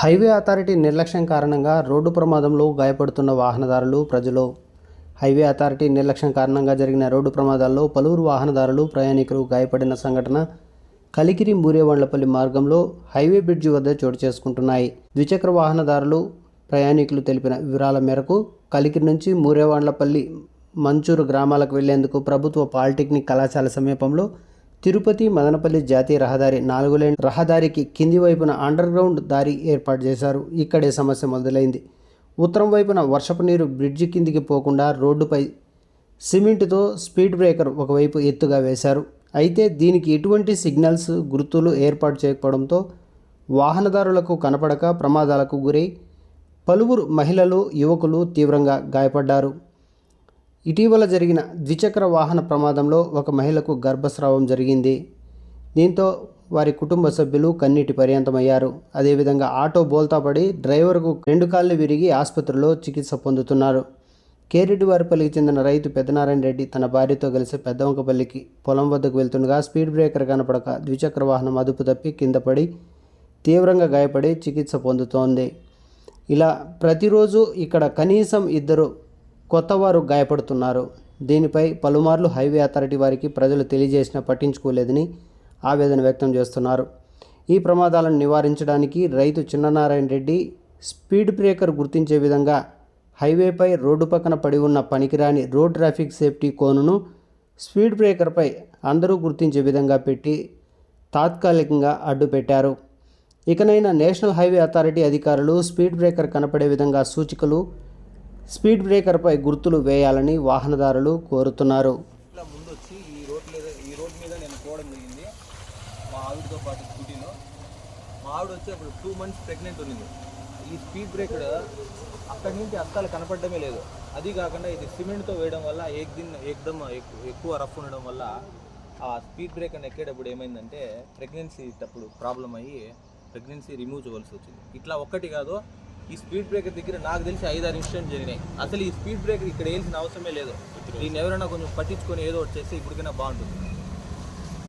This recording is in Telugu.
హైవే అథారిటీ నిర్లక్ష్యం కారణంగా రోడ్డు ప్రమాదంలో గాయపడుతున్న వాహనదారులు ప్రజలు. హైవే అథారిటీ నిర్లక్ష్యం కారణంగా జరిగిన రోడ్డు ప్రమాదాల్లో పలువురు వాహనదారులు ప్రయాణికులు గాయపడిన సంఘటన కలికిరి మూరేవండ్లపల్లి మార్గంలో హైవే బ్రిడ్జి వద్ద చోటు చేసుకుంటున్నాయి. ద్విచక్ర వాహనదారులు ప్రయాణికులు తెలిపిన వివరాల మేరకు కలికిరి నుంచి మూరేవాండ్లపల్లి మంచూరు గ్రామాలకు వెళ్ళేందుకు ప్రభుత్వ పాలిటెక్నిక్ కళాశాల సమీపంలో తిరుపతి మదనపల్లి జాతీయ రహదారి నాలుగు లైన్ రహదారికి కింది వైపున అండర్ గ్రౌండ్ దారి ఏర్పాటు చేశారు. ఇక్కడే సమస్య మొదలైంది. ఉత్తరం వైపున వర్షపు నీరు బ్రిడ్జి కిందికి పోకుండా రోడ్డుపై సిమెంట్తో స్పీడ్ బ్రేకర్ ఒకవైపు ఎత్తుగా వేశారు. అయితే దీనికి ఎటువంటి సిగ్నల్స్ గుర్తులు ఏర్పాటు చేయకపోవడంతో వాహనదారులకు కనపడక ప్రమాదాలకు గురై పలువురు మహిళలు యువకులు తీవ్రంగా గాయపడ్డారు. ఇటీవల జరిగిన ద్విచక్ర వాహన ప్రమాదంలో ఒక మహిళకు గర్భస్రావం జరిగింది. దీంతో వారి కుటుంబ సభ్యులు కన్నీటి పర్యంతమయ్యారు. అదేవిధంగా ఆటో బోల్తాపడి డ్రైవర్కు రెండు కాళ్ళు విరిగి ఆసుపత్రిలో చికిత్స పొందుతున్నారు. కేరెడ్డివారిపల్లికి చెందిన రైతు పెద్దనారాయణ రెడ్డి తన భార్యతో కలిసి పెద్దవంకపల్లికి పొలం వద్దకు వెళ్తుండగా స్పీడ్ బ్రేకర్ కనపడక ద్విచక్ర వాహనం అదుపు తప్పి కింద పడి తీవ్రంగా గాయపడి చికిత్స పొందుతోంది. ఇలా ప్రతిరోజు ఇక్కడ కనీసం ఇద్దరు కొత్తవారు గాయపడుతున్నారు. దీనిపై పలుమార్లు హైవే అథారిటీ వారికి ప్రజలు తెలియజేసినా పట్టించుకోలేదని ఆవేదన వ్యక్తం చేస్తున్నారు. ఈ ప్రమాదాలను నివారించడానికి రైతు చిన్ననారాయణ రెడ్డి స్పీడ్ బ్రేకర్ గుర్తించే విధంగా హైవేపై రోడ్డు పక్కన పడి ఉన్న పనికిరాని రోడ్ ట్రాఫిక్ సేఫ్టీ కోనును స్పీడ్ బ్రేకర్పై అందరూ గుర్తించే విధంగా పెట్టి తాత్కాలికంగా అడ్డు పెట్టారు ఇకనైనా నేషనల్ హైవే అథారిటీ అధికారులు స్పీడ్ బ్రేకర్ కనపడే విధంగా సూచికలు స్పీడ్ బ్రేకర్పై గుర్తులు వేయాలని వాహనదారులు కోరుతున్నారు. ఇట్లా ముందు వచ్చి ఈ రోడ్ మీద ఈ రోడ్ మీద నేను పోవడం జరిగింది. మా ఆవిడతో పాటు స్కూటీలో. మా ఆవిడ వచ్చి అప్పుడు టూ మంత్స్ ప్రెగ్నెంట్ ఉంది ఈ స్పీడ్ బ్రేకర్ అక్కడి నుంచి అస్సలు కనపడమే లేదు. అది కాకుండా ఇది సిమెంట్తో వేయడం వల్ల ఏక్ దిన్ ఏకదమ్ ఎక్కువ రఫ్ ఉండడం వల్ల ఆ స్పీడ్ బ్రేకర్ ఎక్కేటప్పుడు ఏమైందంటే ప్రెగ్నెన్సీ అప్పుడు ప్రాబ్లం అయ్యి ప్రెగ్నెన్సీ రిమూవ్ చేయవలసి వచ్చింది. ఇట్లా ఒక్కటి కాదు ఈ స్పీడ్ బ్రేకర్ దగ్గర నాకు తెలిసి ఐదారు ఇన్సిడెంట్ జరిగినాయి. అసలు ఈ స్పీడ్ బ్రేకర్ ఇక్కడ వేయాల్సిన అవసరమే లేదు. దీన్ని ఎవరైనా కొంచెం పట్టించుకొని ఏదో ఒకటి చేస్తే ఇప్పటికైనా బాగుంటుంది.